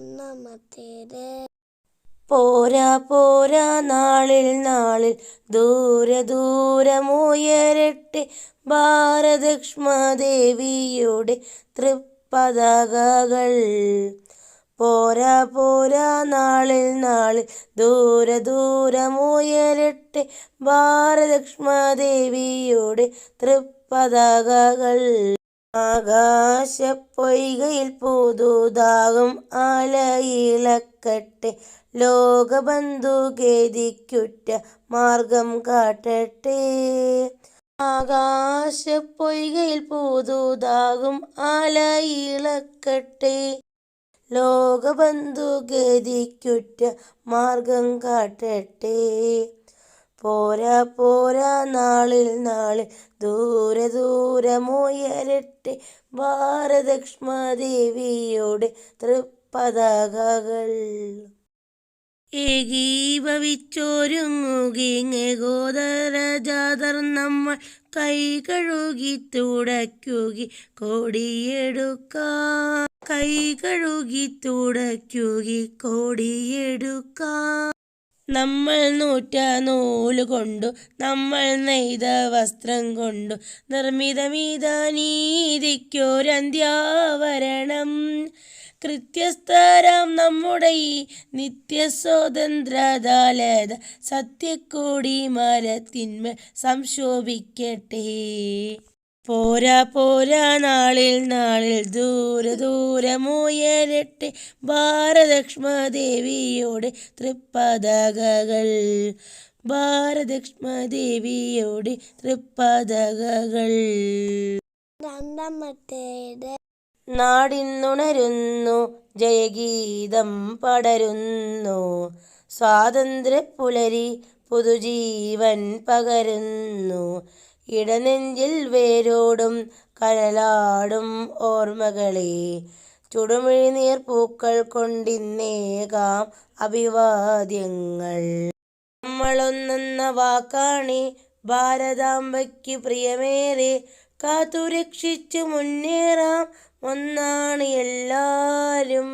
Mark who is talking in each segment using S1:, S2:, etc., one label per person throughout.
S1: ഒന്നാമത്തേത്
S2: പോരാ പോരാ നാളിൽ നാളിൽ ദൂര ദൂരമുയരട്ടെ ഭാരതക്ഷ്മദേവിയുടെ തൃപ്പതാകകൾ. പോരാ പോരാ നാളിൽ നാളിൽ ദൂര ദൂരമുയരട്ടെ ഭാരതക്ഷ്മദേവിയുടെ തൃപ്പതാകകൾ. ആകാശപ്പൊയ്കയിൽ പുതുതാകും അലയിളക്കട്ടെ ലോകബന്ധു ഗതിക്കുറ്റ മാർഗം കാട്ടട്ടെ. ആകാശപ്പൊയ്കയിൽ പുതുതാകും അലയിളക്കട്ടെ ലോകബന്ധു ഗതിക്കുറ്റ മാർഗം കാട്ടട്ടെ. പോരാ പോരാ നാളിൽ നാളിൽ ദൂരെ ദൂരമുയരട്ടെ ഭാരതക്ഷ്മദേവിയുടെ തൃപ്പതാകകൾ. ഏകീഭവിച്ചൊരുങ്ങുകിങ്ങോദര ജാതർ നമ്മൾ കൈ കഴുകി തുടയ്ക്കുകി കോടിയെടുക്കാം. കൈ കഴുകി തുടയ്ക്കുകി കോടിയെടുക്കാം. നമ്മൾ നൂറ്റ നൂൽ കൊണ്ടു നമ്മൾ നെയ്ത വസ്ത്രം കൊണ്ടു നിർമ്മിതമീത നീതിക്കൊരന്ത്യാവരണം കൃത്യസ്ഥരാം നമ്മുടെ ഈ നിത്യസ്വതന്ത്രതാലത സത്യക്കോടി മരത്തിന്മേൽ സംശോഭിക്കട്ടെ. പോരാ പോരാ നാളിൽ നാളിൽ ദൂരെ ദൂരമുയരട്ടെ ഭാരതക്ഷ്മദേവിയോട് തൃപ്പതകകൾ. ഭാരതക്ഷ്മദേവിയോട് തൃപ്പതാകകൾ.
S1: രണ്ടാമത്തേത്
S2: നാടിന്നുണരുന്നു ജയഗീതം പടരുന്നു. സ്വാതന്ത്ര്യ പുലരി പുതുജീവൻ പകരുന്നു. ഇടനെഞ്ചിൽ വേരോടും കനലാടും ഓർമ്മകളെ. ചുടുമിഴിനീർ പൂക്കൾ കൊണ്ടിന്നേകാം അഭിവാദ്യങ്ങൾ. നമ്മളൊന്നെന്ന വാക്കാണി. ഭാരതാംബയ്ക്ക് പ്രിയമേറെ. കാത്തുരക്ഷിച്ചു മുന്നേറാം ഒന്നാണ് എല്ലാരും.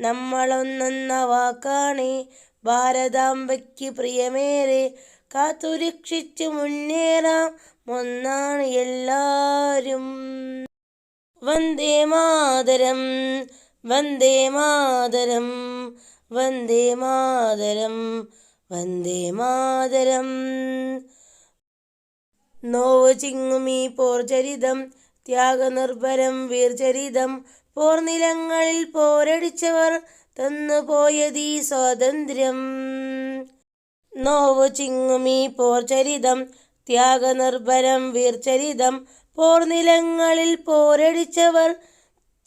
S2: നമ്മളൊന്നെന്ന വാക്കാണി. ഭാരതാംബയ്ക്ക് പ്രിയമേറെ. കാത്തുരക്ഷിച്ചു മുന്നേറാം. ഒന്നാണ് എല്ലാരും. വന്ദേ മാതരം വന്ദേ മാതരം വന്ദേ മാതരം വന്ദേ മാതരം. നോവ് ചിങ്ങുമീ പോർചരിതം ത്യാഗനിർഭരം വീർചരിതം പോർനിലങ്ങളിൽ പോരടിച്ചവർ തന്നുപോയതീ സ്വാതന്ത്ര്യം. നോവ് ചിങ്ങുമീ പോർചരിതം ത്യാഗനിർഭരം വീർചരിതം പോർനിലങ്ങളിൽ പോരടിച്ചവർ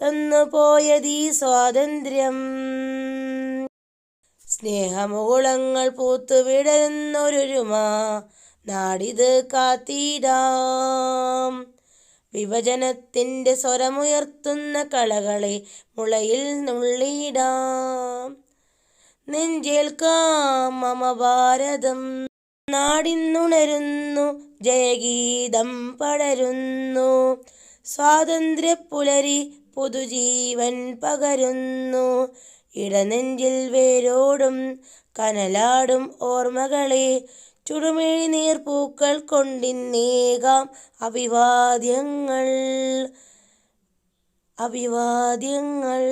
S2: തന്നുപോയതീ സ്വാതന്ത്ര്യം. സ്നേഹമുകുളങ്ങൾ പൂത്തുവിടരുന്നൊരുമ നാടിത് കാത്തിടാം. വിഭജനത്തിന്റെ സ്വരമുയർത്തുന്ന കളകളെ മുളയിൽ നുള്ളിടാം നെഞ്ചേൽക്കാം മമ നാടിന്നുണരുന്നു ജയഗീതം പടരുന്നു. സ്വാതന്ത്ര്യ പുലരി പുതുജീവൻ പകരുന്നു. ഇടനെഞ്ചിൽ വേരോടും കനലാടും ഓർമ്മകളെ ചുടുമിഴി നീർപ്പൂക്കൾ കൊണ്ടിന്നേകാം അഭിവാദ്യങ്ങൾ. അഭിവാദ്യങ്ങൾ.